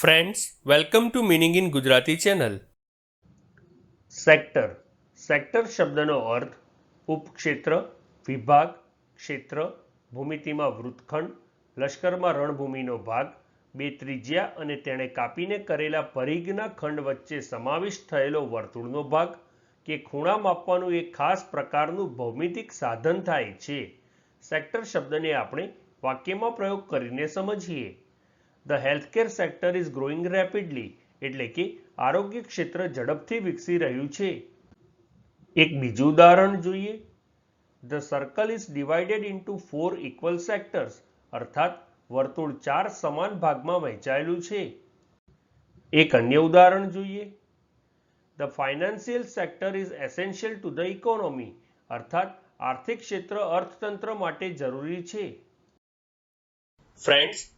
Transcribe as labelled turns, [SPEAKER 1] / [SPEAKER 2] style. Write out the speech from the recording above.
[SPEAKER 1] Friends welcome to meaning in Gujarati channel
[SPEAKER 2] sector sector શબ્દનો અર્થ ઉપક્ષેત્ર, વિભાગ, ક્ષેત્ર, ભૂમિતિમાં વૃત્તખંડ, લશ્કરમાં રણભૂમિનો ભાગ બે ત્રિજ્યા અને તેણે કાપીને કરેલા પરિઘના ખંડ વચ્ચે સમાવિષ્ટ થયેલો વર્તુળનો ભાગ, કે ખૂણા માપવાનું એક ખાસ પ્રકારનું ભૌમિતિક સાધન થાય છે. સેક્ટર શબ્દને આપણે વાક્યમાં પ્રયોગ કરીને સમજીએ. The healthcare sector is growing rapidly એટલે કે આરોગ્ય ક્ષેત્ર ઝડપથી વિકસી રહ્યું છે. એક બીજું ઉદાહરણ જોઈએ. The circle is divided into four equal sectors અર્થાત વર્તુળ ચાર સમાન ભાગમાં વહેંચાયેલું છે. એક અન્ય ઉદાહરણ જોઈએ. The financial sector is essential to the economy અર્થાત આર્થિક ક્ષેત્ર અર્થતંત્ર માટે જરૂરી છે.
[SPEAKER 1] ફ્રેન્ડ્સ